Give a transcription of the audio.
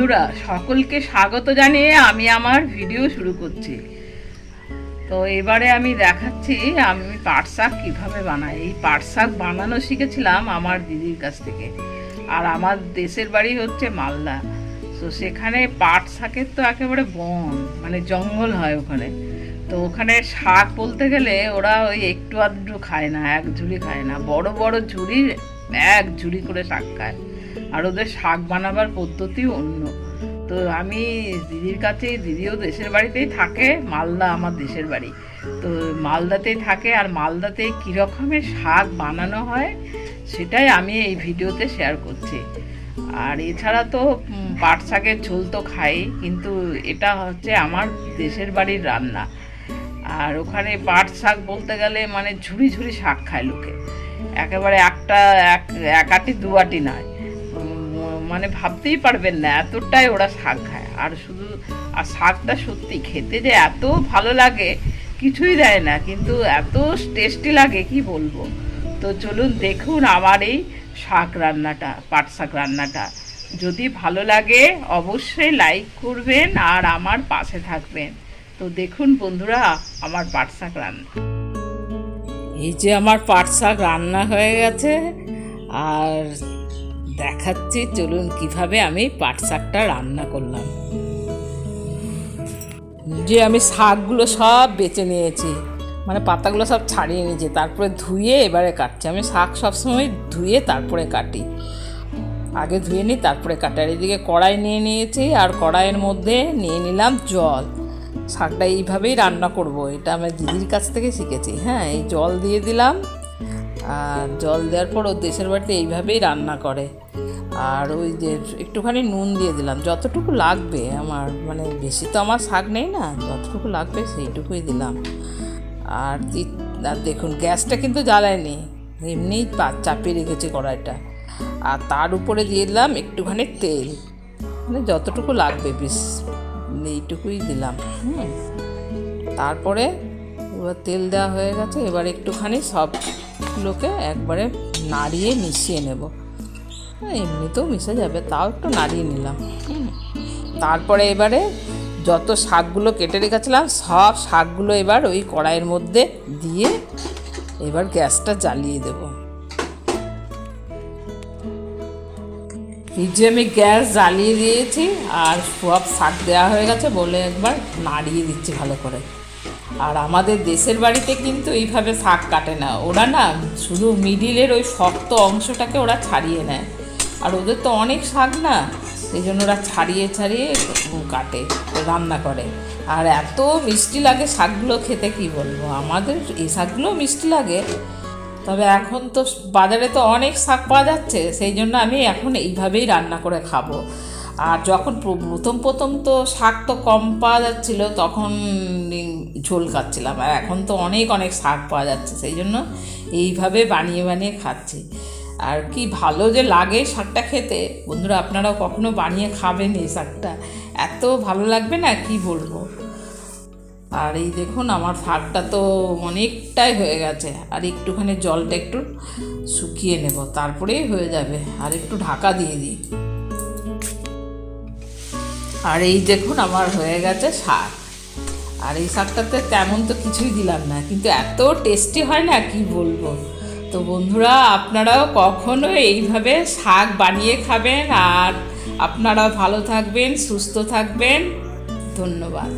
বন্ধুরা, সকলকে স্বাগত জানিয়ে আমি আমার ভিডিও শুরু করছি। তো এবারে আমি দেখাচ্ছি আমি পাট শাক কীভাবে বানাই। এই পাট শাক বানানো শিখেছিলাম আমার দিদির কাছ থেকে। আর আমার দেশের বাড়ি হচ্ছে মালদা। তো সেখানে পাট শাকের তো একেবারে বন মানে জঙ্গল হয় ওখানে। তো ওখানে শাক বলতে গেলে ওরা ওই একটু আধটু খায় না, এক ঝুড়ি খায় না। বড় বড় ঝুড়ির এক ঝুড়ি করে শাক খায়। আর ওদের শাক বানাবার পদ্ধতি অন্য। তো আমি দিদির কাছেই, দিদিও দেশের বাড়িতেই থাকে, মালদা আমার দেশের বাড়ি। তো মালদাতেই থাকে আর মালদাতে কী রকমের শাক বানানো হয়, সেটাই আমি এই ভিডিওতে শেয়ার করছি। আর এছাড়া তো পাট শাকের ঝোল তো খাই, কিন্তু এটা হচ্ছে আমার দেশের বাড়ির রান্না। আর ওখানে পাট শাক বলতে গেলে মানে ঝুড়ি ঝুড়ি শাক খায় লোকে। একেবারে একটা এক আটি, দু আটি নয়। মানে ভাবতেই পারবেন না, এতটাই ওরা শাক খায়। আর শুধু, আর শাকটা সত্যি খেতে যে এত ভালো লাগে, কিছুই দেয় না, কিন্তু এত টেস্টি লাগে, কি বলব? তো চলুন দেখুন আমার এই শাক রান্নাটা, পাট শাক রান্নাটা। যদি ভালো লাগে, অবশ্যই লাইক করবেন আর আমার পাশে থাকবেন। তো দেখুন বন্ধুরা, আমার পাট শাক রান্না। এই যে আমার পাট শাক রান্না হয়ে গেছে, আর দেখাচ্ছি, চলুন কীভাবে আমি পাট শাকটা রান্না করলাম। যে আমি শাকগুলো সব বেছে নিয়েছি মানে পাতাগুলো সব ছাড়িয়ে নিয়েছি, তারপরে ধুয়ে এবারে কাটছি। আমি শাক সবসময় ধুয়ে তারপরে কাটি। আগে ধুয়ে নিই, তারপরে কাটি। আর এদিকে কড়াই নিয়ে নিয়েছি, আর কড়াইয়ের মধ্যে নিয়ে নিলাম জল। শাকটা এইভাবেই রান্না করব, এটা আমি দিদির কাছ থেকে শিখেছি। হ্যাঁ এই জল দিয়ে দিলাম, আর জল দেওয়ার পর ও দেশের বাড়িতে এইভাবেই রান্না করে। আর ওই যে একটুখানি নুন দিয়ে দিলাম। যতটুকু লাগবে আমার মানে বেশি তো আমার শাক নেই না, যতটুকু লাগবে সেইটুকুই দিলাম। আর আর দেখুন, গ্যাসটা কিন্তু জ্বালায়নি, এমনিই পা- চাপিয়ে রেখেছি কড়াইটা। আর তার উপরে দিয়ে দিলাম একটুখানি তেল। মানে যতটুকু লাগবে বেশ, এইটুকুই দিলাম, হুম। তারপরে এবার তেল দেওয়া হয়ে গেছে, এবার একটুখানি সবগুলোকে একবারে নাড়িয়ে মিশিয়ে নেব। এমনিতেও মিশে যাবে, তাও একটু নাড়িয়ে নিলাম। তারপরে এবারে যত শাকগুলো কেটে রেখেছিলাম, সব শাকগুলো এবার ওই কড়াইয়ের মধ্যে দিয়ে এবার গ্যাসটা জ্বালিয়ে দেবো। যে আমি গ্যাস জ্বালিয়ে দিয়েছি, আর সব শাক দেওয়া হয়ে গেছে বলে একবার নাড়িয়ে দিচ্ছি ভালো করে। আর আমাদের দেশের বাড়িতে কিন্তু এইভাবে শাক কাটে না। ওরা না শুধু মিডিলের ওই শক্ত অংশটাকে ওরা ছাড়িয়ে নেয়। আর ওদের তো অনেক শাক না, সেই জন্য ওরা ছাড়িয়ে ছাড়িয়ে কাটে, রান্না করে। আর এত মিষ্টি লাগে শাকগুলো খেতে, কি বলব? আমাদের এই শাকগুলো মিষ্টি লাগে, তবে এখন তো বাজারে তো অনেক শাক পাওয়া যাচ্ছে, সেই জন্য আমি এখন এইভাবেই রান্না করে খাব। আর যখন প্রথম প্রথম তো শাক তো কম পাওয়া যাচ্ছিল, তখন ঝোল খাচ্ছিলাম। আর এখন তো অনেক অনেক শাক পাওয়া যাচ্ছে, সেই জন্য এইভাবে বানিয়ে বানিয়ে খাচ্ছি। আর কি ভালো যে লাগে শাকটা খেতে। বন্ধুরা, আপনারাও কখনো বানিয়ে খাবেন এই শাকটা। এত ভালো লাগবে না, কি বলব? আর এই দেখুন, আমার শাকটা তো অনেকটাই হয়ে গেছে। আর একটুখানি জলটা একটু শুকিয়ে নেব, তারপরেই হয়ে যাবে। আর একটু ঢাকা দিয়ে দিই। আর এই দেখুন, আমার হয়ে গেছে শাক। আর এই শাকটাতে তেমন তো কিছুই দিলাম না, কিন্তু এত টেস্টি হয় না, কি বলব? তো বন্ধুরা, আপনারাও কখনো এইভাবে শাক বানিয়ে খাবেন আর আপনারা ভালো থাকবেন, সুস্থ থাকবেন। ধন্যবাদ।